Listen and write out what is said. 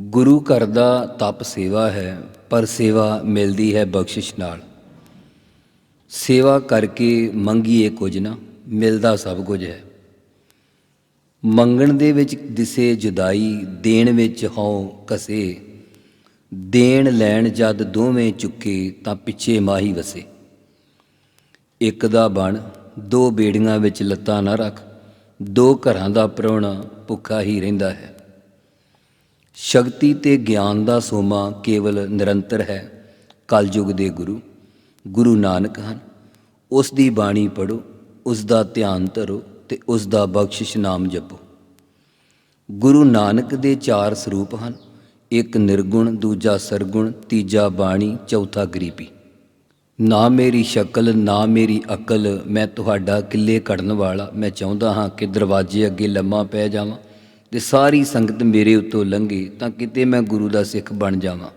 ਗੁਰੂ ਘਰ ਦਾ ਤਪ ਸੇਵਾ ਹੈ, ਪਰ ਸੇਵਾ ਮਿਲਦੀ ਹੈ ਬਖਸ਼ਿਸ਼ ਨਾਲ। ਸੇਵਾ ਕਰਕੇ ਮੰਗੀਏ ਕੁਝ ਨਾ, ਮਿਲਦਾ ਸਭ ਕੁਝ ਹੈ। ਮੰਗਣ ਦੇ ਵਿੱਚ ਦਿਸੇ ਜੁਦਾਈ, ਦੇਣ ਵਿੱਚ ਹਉ ਕਸੇ। ਦੇਣ ਲੈਣ ਜਦ ਦੋਵੇਂ ਚੁੱਕੇ ਤਾਂ ਪਿੱਛੇ ਮਾਹੀ ਵਸੇ। ਇੱਕ ਦਾ ਬਣ, ਦੋ ਬੇੜੀਆਂ ਵਿੱਚ ਲੱਤਾਂ ਨਾ ਰੱਖ, ਦੋ ਘਰਾਂ ਦਾ ਪ੍ਰਾਹੁਣਾ ਭੁੱਖਾ ਹੀ ਰਹਿੰਦਾ ਹੈ। ਸ਼ਕਤੀ ਤੇ ਗਿਆਨ ਦਾ ਸੋਮਾ ਕੇਵਲ ਨਿਰੰਤਰ ਹੈ ਕਲਯੁਗ ਦੇ ਗੁਰੂ ਗੁਰੂ ਨਾਨਕ ਹਨ। ਉਸ ਦੀ ਬਾਣੀ ਪੜੋ ਉਸ ਦਾ ਧਿਆਨ ਧਰੋ ਤੇ ਉਸ ਦਾ ਬਖਸ਼ਿਸ਼ ਨਾਮ ਜਪੋ। ਗੁਰੂ ਨਾਨਕ ਦੇ ਚਾਰ ਸਰੂਪ ਹਨ, ਇੱਕ ਨਿਰਗੁਣ, ਦੂਜਾ ਸਰਗੁਣ, ਤੀਜਾ ਬਾਣੀ, ਚੌਥਾ ਗਰੀਬੀ। ਨਾ ਮੇਰੀ ਸ਼ਕਲ, ਨਾ ਮੇਰੀ ਅਕਲ, ਮੈਂ ਤੁਹਾਡਾ ਕਿੱਲੇ ਕੱਢਣ ਵਾਲਾ, ਮੈਂ ਚਾਹੁੰਦਾ ਹਾਂ ਕਿ ਦਰਵਾਜ਼ੇ ਅੱਗੇ ਲੰਮਾ ਪੈ ਜਾਵਾਂ। ਤੇ ਸਾਰੀ ਸੰਗਤ ਮੇਰੇ ਉੱਤੋਂ ਲੰਘੇ ਤਾਂ ਕਿਤੇ ਮੈਂ ਗੁਰੂ ਦਾ ਸਿੱਖ ਬਣ ਜਾਵਾਂ।